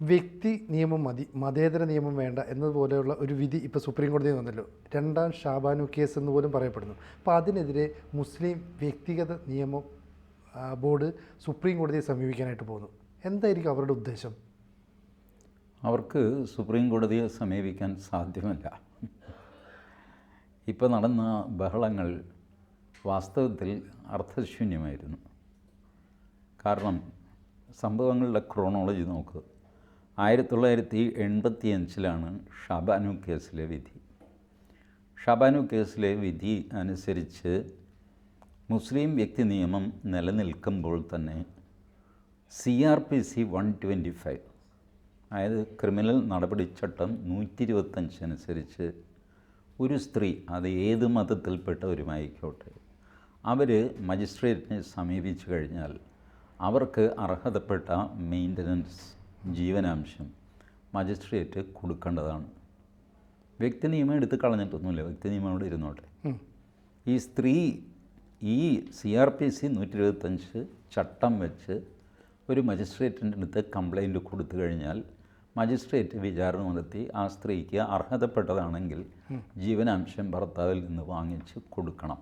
വ്യക്തി നിയമം മതി മതേതര നിയമം വേണ്ട എന്നതുപോലെയുള്ള ഒരു വിധി ഇപ്പോൾ സുപ്രീം കോടതിയിൽ വന്നല്ലോ. രണ്ടാം ഷാബാനു കേസ് എന്ന് പോലും പറയപ്പെടുന്നു. അപ്പോൾ അതിനെതിരെ മുസ്ലിം വ്യക്തിഗത നിയമം ബോർഡ് സുപ്രീം കോടതിയെ സമീപിക്കാനായിട്ട് പോകുന്നു. എന്തായിരിക്കും അവരുടെ ഉദ്ദേശം? അവർക്ക് സുപ്രീം കോടതിയെ സമീപിക്കാൻ സാധ്യമല്ല. ഇപ്പോൾ നടന്ന ബഹളങ്ങൾ വാസ്തവത്തിൽ അർത്ഥശൂന്യമായിരുന്നു. കാരണം സംഭവങ്ങളുടെ ക്രോണോളജി നോക്കുക ആയിരത്തി തൊള്ളായിരത്തി എൺപത്തി അഞ്ചിലാണ് ഷബാനു കേസിലെ വിധി. ഷബാനു കേസിലെ വിധി അനുസരിച്ച് മുസ്ലിം വ്യക്തി നിയമം നിലനിൽക്കുമ്പോൾ തന്നെ C R P C one twenty five അതായത് ക്രിമിനൽ നടപടിച്ചട്ടം നൂറ്റി ഇരുപത്തഞ്ച് അനുസരിച്ച് ഒരു സ്ത്രീ അത് ഏത് മതത്തിൽപ്പെട്ടവരുമായിക്കോട്ടെ അവർ മജിസ്ട്രേറ്റിനെ സമീപിച്ചു കഴിഞ്ഞാൽ അവർക്ക് അർഹതപ്പെട്ട മെയിന്റനൻസ് ജീവനാംശം മജിസ്ട്രേറ്റ് കൊടുക്കേണ്ടതാണ്. വ്യക്തി നിയമം എടുത്ത് കളഞ്ഞിട്ടൊന്നുമില്ല. വ്യക്തി നിയമം അവിടെ ഇരുന്നോട്ടെ. ഈ സ്ത്രീ ഈ സി ആർ പി സി നൂറ്റി ഇരുപത്തഞ്ച് ചട്ടം വെച്ച് ഒരു മജിസ്ട്രേറ്റിന്റെ അടുത്ത് കംപ്ലൈന്റ് കൊടുത്തു കഴിഞ്ഞാൽ മജിസ്ട്രേറ്റ് വിചാരണ നടത്തി ആ സ്ത്രീക്ക് അർഹതപ്പെട്ടതാണെങ്കിൽ ജീവനാംശം ഭർത്താവിൽ നിന്ന് വാങ്ങിച്ച് കൊടുക്കണം.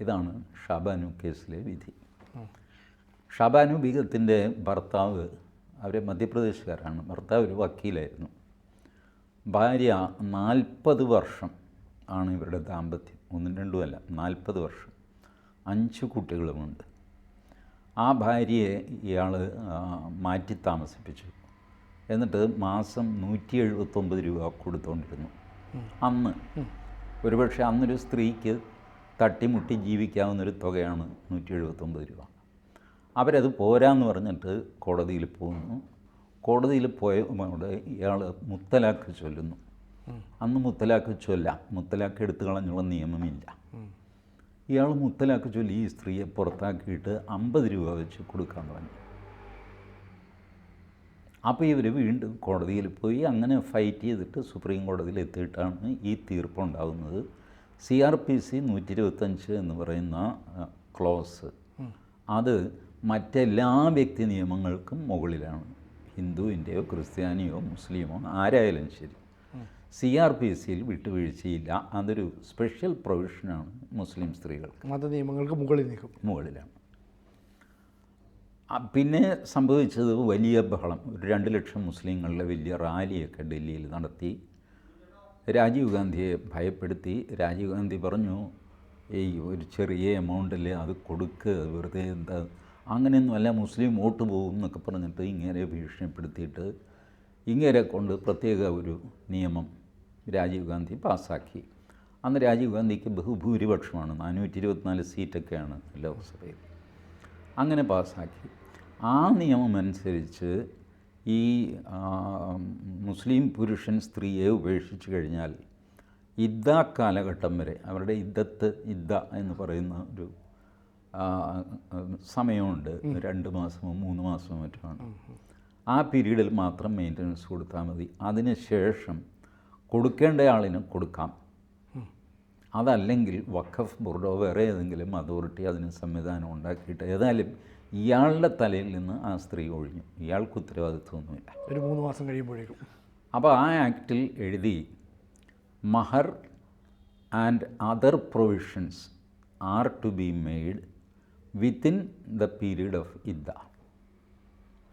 ഇതാണ് ഷബാനു കേസിലെ വിധി. ഷബാനു ബീഗത്തിന്റെ ഭർത്താവ് അവർ മധ്യപ്രദേശുകാരാണ് ഭർത്താവ് ഒരു വക്കീലായിരുന്നു. ഭാര്യ നാൽപ്പത് വർഷം ആണ് ഇവരുടെ ദാമ്പത്യം. ഒന്നും രണ്ടുമല്ല നാൽപ്പത് വർഷം. അഞ്ച് കുട്ടികളുമുണ്ട്. ആ ഭാര്യയെ ഇയാൾ മാറ്റി താമസിപ്പിച്ചു. എന്നിട്ട് മാസം നൂറ്റി എഴുപത്തൊമ്പത് രൂപ കൊടുത്തുകൊണ്ടിരുന്നു അന്ന് ഒരുപക്ഷെ അന്നൊരു സ്ത്രീക്ക് തട്ടിമുട്ടി ജീവിക്കാവുന്നൊരു തുകയാണ് നൂറ്റി എഴുപത്തൊമ്പത് രൂപ. അവരത് പോരാന്ന് പറഞ്ഞിട്ട് കോടതിയിൽ പോകുന്നു കോടതിയിൽ പോയ ഇയാൾ മുത്തലാക്ക് ചൊല്ലുന്നു. അന്ന് മുത്തലാക്ക് ചൊല്ലാം. മുത്തലാക്ക് എടുത്തു കളഞ്ഞുള്ള നിയമമില്ല. ഇയാൾ മുത്തലാക്ക് ചൊല്ലി ഈ സ്ത്രീയെ പുറത്താക്കിയിട്ട് അമ്പത് രൂപ വെച്ച് കൊടുക്കാൻ പറഞ്ഞു. അപ്പോൾ ഇവർ വീണ്ടും കോടതിയിൽ പോയി അങ്ങനെ ഫൈറ്റ് ചെയ്തിട്ട് സുപ്രീം കോടതിയിൽ എത്തിയിട്ടാണ് ഈ തീർപ്പുണ്ടാകുന്നത് സി ആർ പി സി നൂറ്റി ഇരുപത്തഞ്ച് എന്ന് പറയുന്ന ക്ലോസ്. അത് മറ്റെല്ലാ വ്യക്തി നിയമങ്ങൾക്കും മുകളിലാണ്. ഹിന്ദുവിന്റെയോ ക്രിസ്ത്യാനിയോ മുസ്ലിമോ ആരായാലും ശരി. സി ആർ പി സിയിൽ വിട്ടുവീഴ്ചയില്ല. അതൊരു സ്പെഷ്യൽ പ്രൊവിഷനാണ് മുസ്ലിം സ്ത്രീകൾക്ക്. മത നിയമങ്ങൾക്ക് മുകളിൽ നിൽക്കും മുകളിലാണ് പിന്നെ സംഭവിച്ചത് വലിയ ബഹളം. ഒരു രണ്ട് ലക്ഷം മുസ്ലിങ്ങളുടെ വലിയ റാലിയൊക്കെ ഡൽഹിയിൽ നടത്തി. രാജീവ് ഗാന്ധിയെ ഭയപ്പെടുത്തി. രാജീവ് ഗാന്ധി പറഞ്ഞു ഈ ഒരു ചെറിയ എമൗണ്ടിൽ അത് കൊടുക്കുക വെറുതെ എന്താ അങ്ങനെയൊന്നുമല്ല മുസ്ലിം വോട്ട് പോകും എന്നൊക്കെ പറഞ്ഞിട്ട് ഇങ്ങനെ ഭീഷണിപ്പെടുത്തിയിട്ട് ഇങ്ങനെ കൊണ്ട് പ്രത്യേക ഒരു നിയമം രാജീവ് ഗാന്ധി പാസ്സാക്കി. അന്ന് രാജീവ് ഗാന്ധിക്ക് ബഹുഭൂരിപക്ഷമാണ് നാനൂറ്റി ഇരുപത്തിനാല് സീറ്റൊക്കെയാണ് ലോക്സഭയിൽ അങ്ങനെ പാസ്സാക്കി. ആ നിയമം അനുസരിച്ച് ഈ മുസ്ലിം പുരുഷൻ സ്ത്രീയെ ഉപേക്ഷിച്ച് കഴിഞ്ഞാൽ ഇദ്ദ കാലഘട്ടം വരെ അവരുടെ ഇദ്ദത്ത് ഇദ്ദ എന്ന് പറയുന്ന ഒരു സമയമുണ്ട്. രണ്ട് മാസമോ മൂന്ന് മാസമോ മറ്റുമാണ്. ആ പീരീഡിൽ മാത്രം മെയിന്റനൻസ് കൊടുത്താൽ മതി. അതിന് ശേഷം കൊടുക്കേണ്ട ആളിന് കൊടുക്കാം അതല്ലെങ്കിൽ വഖഫ് ബോർഡോ വേറെ ഏതെങ്കിലും അതോറിറ്റി അതിന് സംവിധാനം ഉണ്ടാക്കിയിട്ട് ഏതായാലും ഇയാളുടെ തലയിൽ നിന്ന് ആ സ്ത്രീ ഒഴിഞ്ഞു. ഇയാൾക്ക് ഉത്തരവാദിത്വമൊന്നുമില്ല. ഒരു മൂന്ന് മാസം കഴിയുമ്പോഴേക്കും. അപ്പോൾ ആ ആക്റ്റിൽ എഴുതി mahr and other provisions are to be made within the period of idda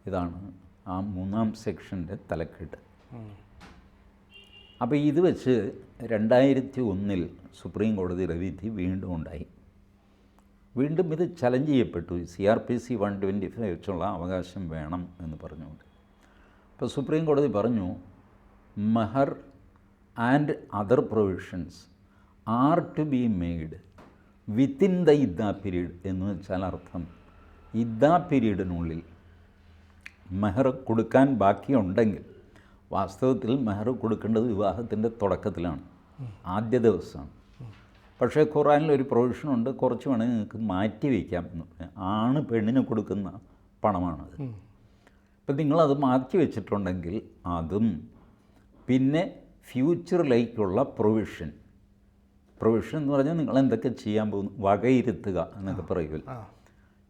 ഇതാണ് ആ മൂന്നാം സെക്ഷന്റെ തലക്കെട്ട്. അപ്പോൾ ഇത് വെച്ച് രണ്ടായിരത്തി ഒന്നിൽ സുപ്രീം കോടതിയുടെ വിധി വീണ്ടും ഉണ്ടായി. വീണ്ടും ഇത് ചലഞ്ച് ചെയ്യപ്പെട്ടു. C R P C one twenty five വെച്ചുള്ള അവകാശം വേണം എന്ന് പറഞ്ഞുകൊണ്ട്. അപ്പോൾ സുപ്രീം കോടതി പറഞ്ഞു mehar and other provisions are to be made within the idda period എന്ന് വെച്ചാൽ അർത്ഥം ഇദ്ദ പീരീഡിനുള്ളിൽ മെഹർ കൊടുക്കാൻ ബാക്കിയുണ്ടെങ്കിൽ വാസ്തവത്തിൽ മെഹർ കൊടുക്കേണ്ടത് വിവാഹത്തിന്റെ തുടക്കത്തിലാണ് ആദ്യ ദിവസമാണ്. പക്ഷേ ഖുറാനിൽ ഒരു പ്രൊവിഷനുണ്ട് കുറച്ച് വേണമെങ്കിൽ നിങ്ങൾക്ക് മാറ്റി വയ്ക്കാം. എന്ന് ആണ് പെണ്ണിന് കൊടുക്കുന്ന പണമാണത്. അപ്പം നിങ്ങളത് മാറ്റി വെച്ചിട്ടുണ്ടെങ്കിൽ അതും പിന്നെ ഫ്യൂച്ചറിലേക്കുള്ള പ്രൊവിഷൻ പ്രൊവിഷൻ എന്ന് പറഞ്ഞാൽ നിങ്ങൾ എന്തൊക്കെ ചെയ്യാൻ പോകുന്നു? വകയിരുത്തുക എന്നൊക്കെ പറയുമല്ലോ.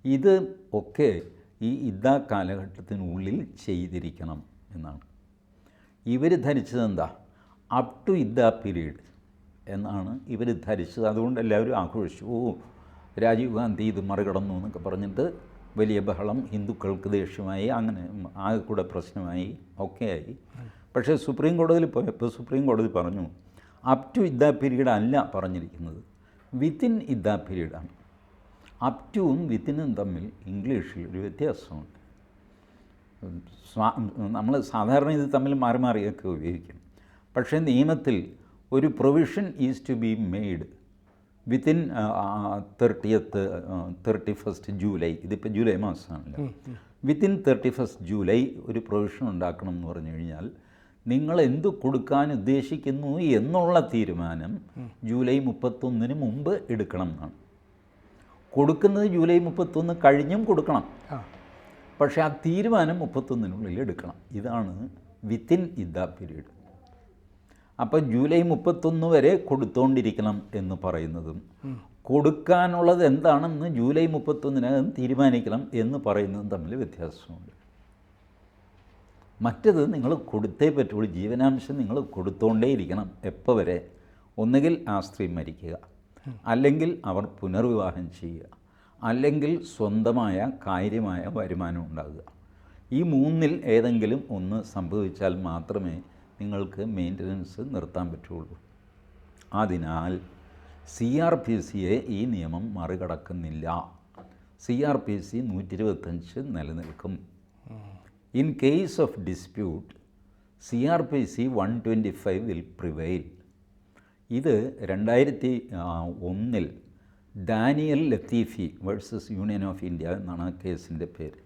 ഇത് ഒക്കെ ഈ ഇതാ കാലഘട്ടത്തിനുള്ളിൽ ചെയ്തിരിക്കണം എന്നാണ്. ഇവർ ധരിച്ചത് എന്താ? അപ് ടു ഇദ്ദ പീരീഡ് എന്നാണ് ഇവർ ധരിച്ചത്. അതുകൊണ്ട് എല്ലാവരും ആഘോഷിച്ചു. ഓ രാജീവ് ഗാന്ധി ഇത് മറികടന്നു എന്നൊക്കെ പറഞ്ഞിട്ട് വലിയ ബഹളം ഹിന്ദുക്കൾക്ക് ദേഷ്യമായി അങ്ങനെ ആകെ കൂടെ പ്രശ്നമായി ഒക്കെയായി. പക്ഷേ സുപ്രീം കോടതിയിൽ പോയപ്പോൾ സുപ്രീം കോടതി പറഞ്ഞു അപ് ടു ഇദ്ദ പീരീഡ് അല്ല പറഞ്ഞിരിക്കുന്നത്. വിത്തിൻ ഇദ്ദ പീരീഡാണ് അപ് ടുവും വിത്തിനും തമ്മിൽ ഇംഗ്ലീഷിൽ ഒരു വ്യത്യാസമുണ്ട്. നമ്മൾ സാധാരണ ഇത് തമ്മിൽ മാറി മാറിയൊക്കെ ഉപയോഗിക്കും പക്ഷേ നിയമത്തിൽ ഒരു provision is to be made within thirtieth thirty first July ഇതിപ്പോൾ ജൂലൈ മാസമാണല്ലോ. വിത്തിൻ തേർട്ടി ഫസ്റ്റ് ജൂലൈ ഒരു പ്രൊവിഷൻ ഉണ്ടാക്കണം എന്ന് പറഞ്ഞു കഴിഞ്ഞാൽ നിങ്ങൾ എന്ത് കൊടുക്കാൻ ഉദ്ദേശിക്കുന്നു എന്നുള്ള തീരുമാനം ജൂലൈ മുപ്പത്തൊന്നിന് മുമ്പ് എടുക്കണം എന്നാണ്. കൊടുക്കുന്നത് ജൂലൈ മുപ്പത്തൊന്ന് കഴിഞ്ഞും കൊടുക്കണം. പക്ഷേ ആ തീരുമാനം മുപ്പത്തൊന്നിനുള്ളിൽ എടുക്കണം. ഇതാണ് വിത്തിൻ ഇദ്ദ പീരീഡ് അപ്പോൾ ജൂലൈ മുപ്പത്തൊന്ന് വരെ കൊടുത്തോണ്ടിരിക്കണം എന്ന് പറയുന്നതും കൊടുക്കാനുള്ളത് എന്താണെന്ന് ജൂലൈ മുപ്പത്തൊന്നിനകം തീരുമാനിക്കണം എന്ന് പറയുന്നതും തമ്മിൽ വ്യത്യാസമുണ്ട്. മറ്റത് നിങ്ങൾ കൊടുത്തേ പറ്റുള്ളൂ. ജീവനാംശം നിങ്ങൾ കൊടുത്തോണ്ടേയിരിക്കണം എപ്പോൾ വരെ. ഒന്നുകിൽ ആ സ്ത്രീ മരിക്കുക. അല്ലെങ്കിൽ അവർ പുനർവിവാഹം ചെയ്യുക. അല്ലെങ്കിൽ സ്വന്തമായ കാര്യമായ വരുമാനം ഉണ്ടാകുക. ഈ മൂന്നിൽ ഏതെങ്കിലും ഒന്ന് സംഭവിച്ചാൽ മാത്രമേ നിങ്ങൾക്ക് മെയിന്റനൻസ് നിർത്താൻ പറ്റുള്ളൂ. അതിനാൽ സി ആർ പി സിയെ ഈ നിയമം മറികടക്കുന്നില്ല. സി ആർ പി സി നൂറ്റി നിലനിൽക്കും. In case of dispute C R P C one twenty five will prevail ഇത് രണ്ടായിരത്തി ഒന്നിൽ Daniel Latifi versus union of India എന്നാണ് ആ കേസിന്റെ പേര്.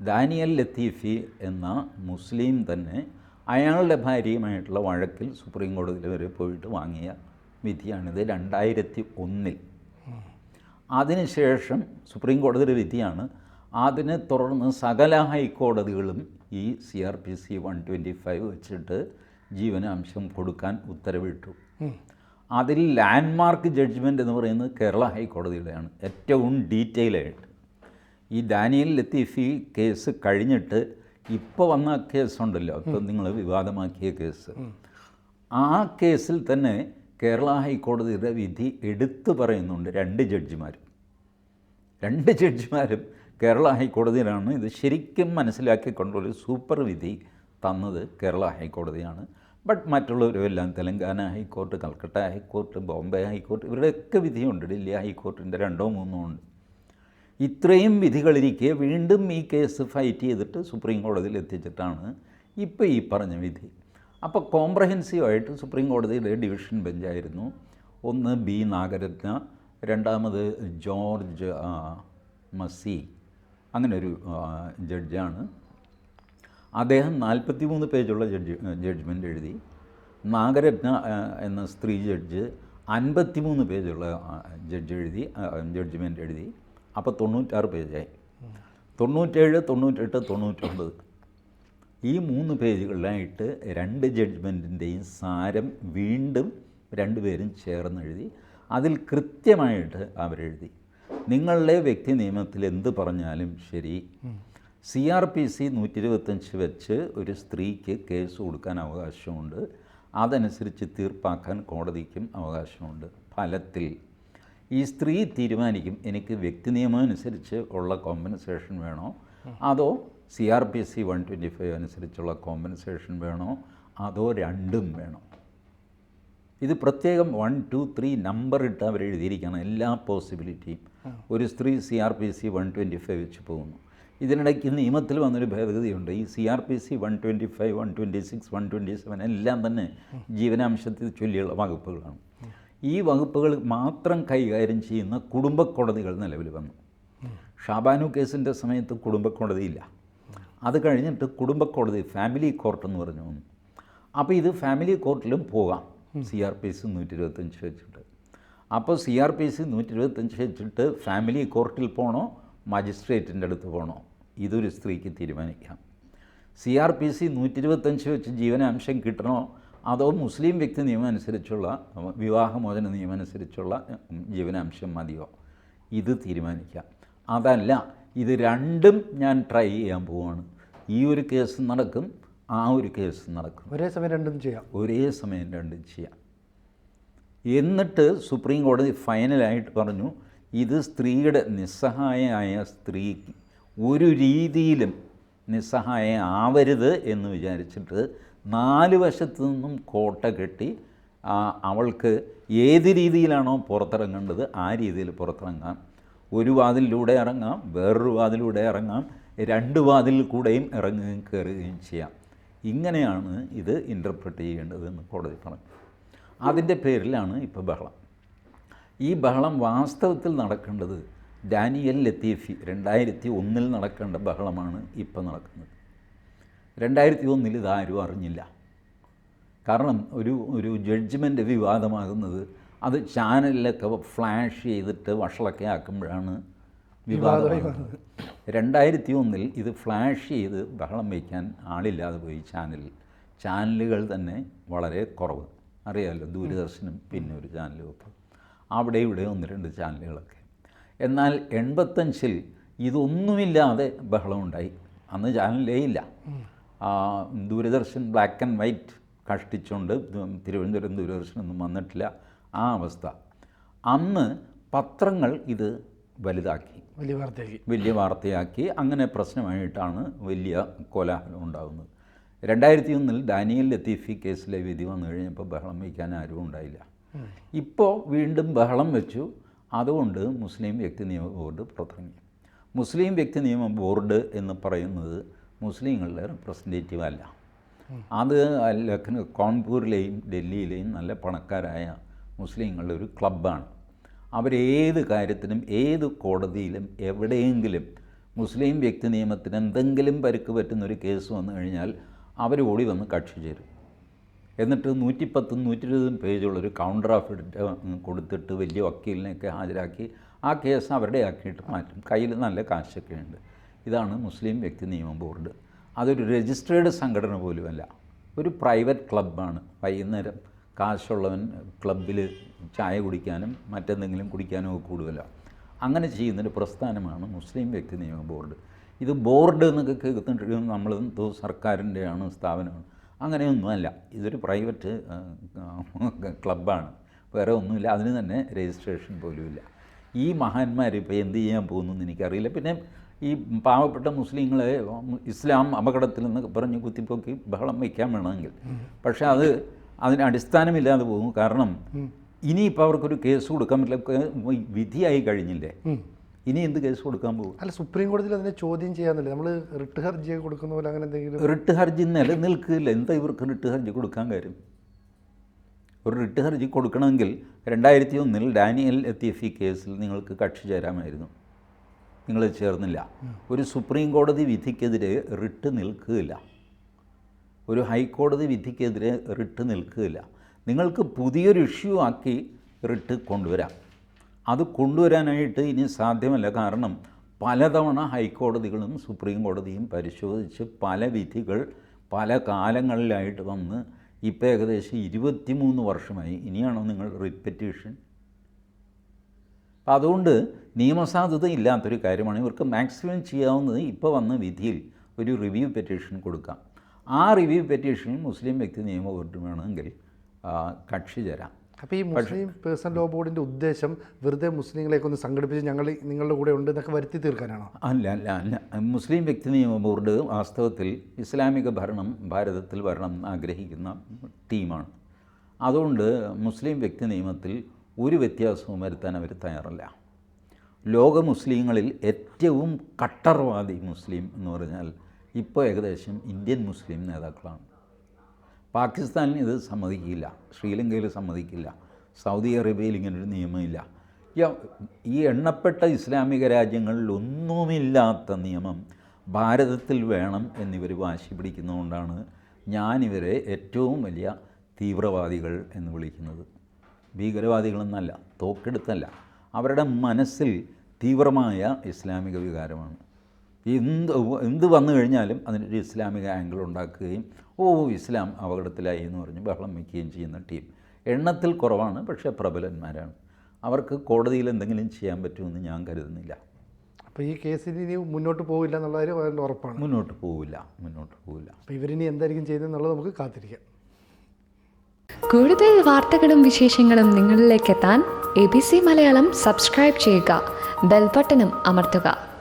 ദാനിയൽ ലത്തീഫി എന്ന മുസ്ലിം തന്നെ അയാളുടെ ഭാര്യയുമായിട്ടുള്ള വഴക്കിൽ സുപ്രീം കോടതിയിൽ വരെ പോയിട്ട് വാങ്ങിയ വിധിയാണിത് രണ്ടായിരത്തി ഒന്നിൽ. അതിനുശേഷം സുപ്രീം കോടതിയുടെ വിധിയാണ് അതിനെ തുടർന്ന് സകല ഹൈക്കോടതികളും ഈ C R P C one twenty five വെച്ചിട്ട് ജീവനാംശം കൊടുക്കാൻ ഉത്തരവിട്ടു. അതിൽ ലാൻഡ്മാർക്ക് ജഡ്ജ്മെന്റ് എന്ന് പറയുന്നത് കേരള ഹൈക്കോടതിയുടെയാണ്. ഏറ്റവും ഡീറ്റെയിൽ ആയിട്ട്. ഈ ഡാനിയൽ ലത്തീഫി കേസ് കഴിഞ്ഞിട്ട് ഇപ്പോൾ വന്ന കേസുണ്ടല്ലോ ഇപ്പം നിങ്ങൾ വിവാദമാക്കിയ കേസ് ആ കേസിൽ തന്നെ കേരള ഹൈക്കോടതിയുടെ വിധി എടുത്തു പറയുന്നുണ്ട് രണ്ട് ജഡ്ജിമാരും രണ്ട് ജഡ്ജിമാരും കേരള ഹൈക്കോടതിയിലാണ് ഇത് ശരിക്കും മനസ്സിലാക്കിക്കൊണ്ടൊരു സൂപ്പർ വിധി തന്നത് കേരള ഹൈക്കോടതിയാണ് but മറ്റുള്ളവരുമെല്ലാം Telangana high court Calcutta high court Bombay high court ഇവരുടെയൊക്കെ വിധിയുണ്ട്. ഡൽഹി ഹൈക്കോർട്ടിന്റെ രണ്ടോ മൂന്നോ ഉണ്ട്. ഇത്രയും വിധികളിരിക്കെ വീണ്ടും ഈ കേസ് ഫൈറ്റ് ചെയ്തിട്ട് സുപ്രീം കോടതിയിൽ എത്തിച്ചിട്ടാണ് ഇപ്പോൾ ഈ പറഞ്ഞ വിധി. അപ്പോൾ കോംപ്രഹെൻസീവായിട്ട് സുപ്രീം കോടതിയുടെ ഡിവിഷൻ ബെഞ്ചായിരുന്നു. ഒന്ന് ബി നാഗരത്ന രണ്ടാമത് ജോർജ് മസി. അങ്ങനെ ഒരു ജഡ്ജാണ്. അദ്ദേഹം നാൽപ്പത്തി മൂന്ന് പേജുള്ള ജഡ്ജ് ജഡ്ജ്മെന്റ് എഴുതി. നാഗരത്ന എന്ന സ്ത്രീ ജഡ്ജ് അൻപത്തി മൂന്ന് പേജുള്ള ജഡ്ജ് എഴുതി ജഡ്ജ്മെന്റ് എഴുതി. അപ്പോൾ തൊണ്ണൂറ്റാറ് പേജായി. തൊണ്ണൂറ്റേഴ് തൊണ്ണൂറ്റെട്ട് തൊണ്ണൂറ്റൊമ്പത്. ഈ മൂന്ന് പേജുകളിലായിട്ട് രണ്ട് ജഡ്ജ്മെന്റിന്റെയും സാരം വീണ്ടും രണ്ടുപേരും ചേർന്ന് എഴുതി അതിൽ കൃത്യമായിട്ട് അവരെഴുതി. നിങ്ങളുടെ വ്യക്തി നിയമത്തിൽ എന്ത് പറഞ്ഞാലും ശരി. സി ആർ പി സി നൂറ്റി ഇരുപത്തഞ്ച് വെച്ച് ഒരു സ്ത്രീക്ക് കേസ് കൊടുക്കാൻ അവകാശമുണ്ട്. അതനുസരിച്ച് തീർപ്പാക്കാൻ കോടതിക്കും അവകാശമുണ്ട്. ഫലത്തിൽ ഈ സ്ത്രീ തീരുമാനിക്കും എനിക്ക് വ്യക്തി നിയമം അനുസരിച്ച് ഉള്ള കോമ്പൻസേഷൻ വേണോ? അതോ C R P C one twenty five അനുസരിച്ചുള്ള കോമ്പൻസേഷൻ വേണോ? അതോ രണ്ടും വേണോ? ഇത് പ്രത്യേകം വൺ ടു ത്രീ നമ്പർ ഇട്ട് അവർ എഴുതിയിരിക്കണം എല്ലാ പോസിബിലിറ്റിയും ഒരു സ്ത്രീ C R P C one twenty five വെച്ച് പോകുന്നു. ഇതിനിടയ്ക്ക് നിയമത്തിൽ വന്നൊരു ഭേദഗതിയുണ്ട്. ഈ C R P C one twenty five one twenty six one twenty seven എല്ലാം തന്നെ ജീവനാംശത്തിൽ ചൊല്ലിയുള്ള വകുപ്പുകളാണ്. ഈ വകുപ്പുകൾ മാത്രം കൈകാര്യം ചെയ്യുന്ന കുടുംബ കോടതികൾ നിലവിൽ വന്നു. ഷാബാനു കേസിന്റെ സമയത്ത് കുടുംബ കോടതിയില്ല അത് കഴിഞ്ഞിട്ട് കുടുംബ കോടതി ഫാമിലി കോർട്ട് എന്ന് പറഞ്ഞു. വന്നു അപ്പോൾ ഇത് ഫാമിലി കോർട്ടിലും പോകാം. സി ആർ പി സി നൂറ്റി ഇരുപത്തഞ്ച് വെച്ചിട്ട്. അപ്പോൾ സി ആർ പി സി നൂറ്റി ഇരുപത്തഞ്ച് വെച്ചിട്ട് ഫാമിലി കോർട്ടിൽ പോകണോ മജിസ്ട്രേറ്റിന്റെ അടുത്ത് പോകണോ ഇതൊരു സ്ത്രീക്ക് തീരുമാനിക്കാം. സി ആർ പി സി നൂറ്റി ഇരുപത്തഞ്ച് വെച്ച് ജീവനാംശം കിട്ടണോ? അതോ മുസ്ലിം വ്യക്തി നിയമം അനുസരിച്ചുള്ള വിവാഹമോചന നിയമം അനുസരിച്ചുള്ള ജീവനാംശം മതിയോ? ഇത് തീരുമാനിക്കാം. അതല്ല ഇത് രണ്ടും ഞാൻ ട്രൈ ചെയ്യാൻ പോവാണ്. ഈ ഒരു കേസ് നടക്കും. ആ ഒരു കേസ് നടക്കും. ഒരേ സമയം രണ്ടും ചെയ്യാം. ഒരേ സമയം രണ്ടും ചെയ്യാം. എന്നിട്ട് സുപ്രീം കോടതി ഫൈനലായിട്ട് പറഞ്ഞു ഇത് സ്ത്രീയുടെ നിസ്സഹായമായ സ്ത്രീക്ക് ഒരു രീതിയിലും നിസ്സഹായ ആവരുത് എന്ന് വിചാരിച്ചിട്ട് നാല് വശത്തു നിന്നും കോട്ട കെട്ടി ആ, അവൾക്ക് ഏത് രീതിയിലാണോ പുറത്തിറങ്ങേണ്ടത് ആ രീതിയിൽ പുറത്തിറങ്ങാം. ഒരു വാതിലിലൂടെ ഇറങ്ങാം വേറൊരു വാതിലൂടെ ഇറങ്ങാം രണ്ട് വാതിലിൽ കൂടെയും ഇറങ്ങുകയും കയറുകയും ചെയ്യാം. ഇങ്ങനെയാണ് ഇത് ഇന്റർപ്രറ്റ് ചെയ്യേണ്ടതെന്ന് കോടതി പറഞ്ഞു. അതിന്റെ പേരിലാണ് ഇപ്പോൾ ബഹളം. ഈ ബഹളം വാസ്തവത്തിൽ നടക്കേണ്ടത് ഡാനിയൽ ലത്തീഫി രണ്ടായിരത്തി ഒന്നിൽ നടക്കേണ്ട ബഹളമാണ് ഇപ്പോൾ നടക്കുന്നത്. രണ്ടായിരത്തി ഒന്നിൽ ഇതാരും അറിഞ്ഞില്ല. കാരണം ഒരു ഒരു ജഡ്ജ്മെന്റ് വിവാദമാകുന്നത് അത് ചാനലിലൊക്കെ ഫ്ലാഷ് ചെയ്തിട്ട് വഷളൊക്കെ ആക്കുമ്പോഴാണ് വിവാദമാകുന്നത്. രണ്ടായിരത്തി ഒന്നിൽ ഇത് ഫ്ലാഷ് ചെയ്ത് ബഹളം വയ്ക്കാൻ ആളില്ലാതെ പോയി ചാനലിൽ ചാനലുകൾ തന്നെ വളരെ കുറവ്. അറിയാമല്ലോ ദൂരദർശനും പിന്നെ ഒരു ചാനലും ഒക്കെ. അവിടെ ഇവിടെ ഒന്ന് രണ്ട് ചാനലുകളൊക്കെ. എന്നാൽ എൺപത്തഞ്ചിൽ ഇതൊന്നുമില്ലാതെ ബഹളമുണ്ടായി അന്ന് ചാനലേ ഇല്ല. ദൂരദർശൻ ബ്ലാക്ക് ആൻഡ് വൈറ്റ് കഷ്ടിച്ചുകൊണ്ട് തിരുവനന്തപുരം ദൂരദർശനൊന്നും വന്നിട്ടില്ല. ആ അവസ്ഥ. അന്ന് പത്രങ്ങൾ ഇത് വലുതാക്കി. വലിയ വാർത്തയാക്കി വലിയ വാർത്തയാക്കി അങ്ങനെ പ്രശ്നമായിട്ടാണ് വലിയ കോലാഹലം ഉണ്ടാകുന്നത്. രണ്ടായിരത്തി ഒന്നിൽ ഡാനിയൽ ലത്തീഫി കേസിലെ വിധി വന്നു കഴിഞ്ഞപ്പോൾ ബഹളം വയ്ക്കാൻ ആരും ഉണ്ടായില്ല. ഇപ്പോൾ വീണ്ടും ബഹളം വെച്ചു. അതുകൊണ്ട് മുസ്ലിം വ്യക്തി നിയമ ബോർഡ് പുറത്തിറങ്ങി. മുസ്ലിം വ്യക്തി നിയമ ബോർഡ് എന്ന് പറയുന്നത് മുസ്ലിങ്ങളുടെ റെപ്രസെന്റേറ്റീവ് അല്ല. അത് ലഖ്നൗ കോൺപൂരിലെയും ഡൽഹിയിലെയും നല്ല പണക്കാരായ മുസ്ലിങ്ങളുടെ ഒരു ക്ലബ്ബാണ് അവരേത് കാര്യത്തിനും ഏത് കോടതിയിലും എവിടെയെങ്കിലും മുസ്ലിം വ്യക്തി നിയമത്തിന് എന്തെങ്കിലും പരുക്ക് പറ്റുന്ന ഒരു കേസ് വന്നു കഴിഞ്ഞാൽ അവർ ഓടി വന്ന് കക്ഷി ചേരും. എന്നിട്ട് നൂറ്റിപ്പത്തും നൂറ്റി ഇരുപതും പേജുള്ളൊരു കൗണ്ടർ ആഫിഡറ്റ് കൊടുത്തിട്ട് വലിയ വക്കീലിനെയൊക്കെ ഹാജരാക്കി ആ കേസ് അവരുടെ ആക്കിയിട്ട് മാറ്റും. കയ്യിൽ നല്ല കാശൊക്കെ ഉണ്ട്. ഇതാണ് മുസ്ലിം വ്യക്തി നിയമ ബോർഡ്. അതൊരു രജിസ്ട്രേഡ് സംഘടന പോലുമല്ല. ഒരു പ്രൈവറ്റ് ക്ലബ്ബാണ് വൈകുന്നേരം കാശുള്ളവൻ ക്ലബിൽ ചായ കുടിക്കാനും മറ്റെന്തെങ്കിലും കുടിക്കാനും ഒക്കെ കൂടുതലാണ്. അങ്ങനെ ചെയ്യുന്നൊരു പ്രസ്ഥാനമാണ് മുസ്ലിം വ്യക്തി നിയമ ബോർഡ്. ഇത് ബോർഡ് എന്നൊക്കെ കേൾക്കുന്നുണ്ട്. നമ്മൾ സർക്കാരിന്റെയാണ് സ്ഥാപനമാണ്. അങ്ങനെയൊന്നുമല്ല ഇതൊരു പ്രൈവറ്റ് ക്ലബ്ബാണ്. വേറെ ഒന്നുമില്ല. അതിന് തന്നെ രജിസ്ട്രേഷൻ പോലുമില്ല ഈ മഹാന്മാർ ഇപ്പോൾ എന്ത് ചെയ്യാൻ പോകുന്നു എനിക്കറിയില്ല. പിന്നെ ഈ പാവപ്പെട്ട മുസ്ലിങ്ങളെ ഇസ്ലാം അപകടത്തിൽ നിന്ന് പറഞ്ഞ് കുത്തിപ്പൊക്കി ബഹളം വയ്ക്കാൻ വേണമെങ്കിൽ. പക്ഷേ അത് അതിന് അടിസ്ഥാനമില്ലാതെ പോകും കാരണം ഇനിയിപ്പോൾ അവർക്കൊരു കേസ് കൊടുക്കാൻ പറ്റില്ല. വിധിയായി കഴിഞ്ഞില്ലേ? ഇനി എന്ത് കേസ് കൊടുക്കാൻ പോകും? അല്ല സുപ്രീം കോടതിയിൽ അതിനെ ചോദ്യം ചെയ്യാന്നില്ല? നമ്മൾ റിട്ട് ഹർജി കൊടുക്കുന്ന പോലെ അങ്ങനെ എന്തെങ്കിലും റിട്ട് ഹർജി നിലനിൽക്കില്ല. എന്താ ഇവർക്ക് റിട്ട് ഹർജി കൊടുക്കാൻ കാര്യം? ഒരു റിട്ട് ഹർജി കൊടുക്കണമെങ്കിൽ രണ്ടായിരത്തി ഒന്നിൽ ഡാനിയൽ ലത്തീഫി കേസിൽ നിങ്ങൾക്ക് കക്ഷി ചേരാമായിരുന്നു. നിങ്ങൾ ചേർന്നില്ല. ഒരു സുപ്രീം കോടതി വിധിക്കെതിരെ റിട്ട് നിൽക്കുകയില്ല. ഒരു ഹൈക്കോടതി വിധിക്കെതിരെ റിട്ട് നിൽക്കുകയില്ല. നിങ്ങൾക്ക് പുതിയൊരു ഇഷ്യൂ ആക്കി റിട്ട് കൊണ്ടുവരാം. അത് കൊണ്ടുവരാനായിട്ട് ഇനി സാധ്യമല്ല. കാരണം പലതവണ ഹൈക്കോടതികളും സുപ്രീം കോടതിയും പരിശോധിച്ച് പല വിധികൾ പല കാലങ്ങളിലായിട്ട് വന്ന് ഇപ്പോൾ ഏകദേശം ഇരുപത്തിമൂന്ന് വർഷമായി ഇനിയാണോ നിങ്ങൾ റിപ്പറ്റീഷൻ അപ്പം അതുകൊണ്ട് നിയമസാധുത ഇല്ലാത്തൊരു കാര്യമാണ്. ഇവർക്ക് മാക്സിമം ചെയ്യാവുന്നത് ഇപ്പോൾ വന്ന വിധിയിൽ ഒരു റിവ്യൂ പെറ്റീഷൻ കൊടുക്കാം. ആ റിവ്യൂ പെറ്റീഷനിൽ മുസ്ലിം വ്യക്തി നിയമ ബോർഡ് വേണമെങ്കിൽ കക്ഷി ചേരാം അപ്പോൾ ഈ മുസ്ലിം പേഴ്സണൽ ലോ ബോർഡിന്റെ ഉദ്ദേശം വെറുതെ മുസ്ലിങ്ങളെയൊക്കെ ഒന്ന് സംഘടിപ്പിച്ച് ഞങ്ങൾ നിങ്ങളുടെ കൂടെ ഉണ്ട് എന്നൊക്കെ വരുത്തി തീർക്കാനാണോ? അല്ല അല്ല അല്ല. മുസ്ലിം വ്യക്തി നിയമ ബോർഡ് വാസ്തവത്തിൽ ഇസ്ലാമിക ഭരണം ഭാരതത്തിൽ വരണം എന്ന് ആഗ്രഹിക്കുന്ന ടീമാണ്. അതുകൊണ്ട് മുസ്ലിം വ്യക്തി നിയമത്തിൽ ഒരു വ്യത്യാസവും വരുത്താൻ അവർ തയ്യാറല്ല. ലോക മുസ്ലിങ്ങളിൽ ഏറ്റവും കട്ടർവാദി മുസ്ലിം എന്ന് പറഞ്ഞാൽ ഇപ്പോൾ ഏകദേശം ഇന്ത്യൻ മുസ്ലിം നേതാക്കളാണ്. പാകിസ്ഥാനിൽ ഇത് സമ്മതിക്കില്ല ശ്രീലങ്കയിൽ സമ്മതിക്കില്ല സൗദി അറേബ്യയിൽ ഇങ്ങനൊരു നിയമമില്ല. ഈ എണ്ണപ്പെട്ട ഇസ്ലാമിക രാജ്യങ്ങളിൽ ഒന്നുമില്ലാത്ത നിയമം ഭാരതത്തിൽ വേണം എന്നിവർ വാശി പിടിക്കുന്നതുകൊണ്ടാണ് ഞാനിവരെ ഏറ്റവും വലിയ തീവ്രവാദികൾ എന്ന് വിളിക്കുന്നത്. ഭീകരവാദികളെന്നല്ല തോക്കെടുത്തല്ല. അവരുടെ മനസ്സിൽ തീവ്രമായ ഇസ്ലാമിക വികാരമാണ്. എന്ത് എന്ത് വന്നു കഴിഞ്ഞാലും അതിനൊരു ഇസ്ലാമിക ആംഗിൾ ഉണ്ടാക്കുകയും ഓ ഇസ്ലാം അപകടത്തിലായി എന്ന് പറഞ്ഞ് ബഹളം വയ്ക്കുകയും ചെയ്യുന്ന ടീം എണ്ണത്തിൽ കുറവാണ് പക്ഷേ പ്രബലന്മാരാണ്. അവർക്ക് കോടതിയിൽ എന്തെങ്കിലും ചെയ്യാൻ പറ്റുമെന്ന് ഞാൻ കരുതുന്നില്ല. അപ്പോൾ ഈ കേസിൽ ഇനി മുന്നോട്ട് പോകില്ല എന്നുള്ള കാര്യം വളരെ ഉറപ്പാണ്. മുന്നോട്ട് പോകില്ല മുന്നോട്ട് പോകില്ല അപ്പോൾ ഇവരിനി എന്തായിരിക്കും ചെയ്യുന്നത് നമുക്ക് കാത്തിരിക്കാം. കൂടുതൽ വാർത്തകളും വിശേഷങ്ങളും നിങ്ങളിലേക്ക് എത്താൻ A B C Malayalam subscribe ചെയ്യുക ബെൽബട്ടനും അമർത്തുക.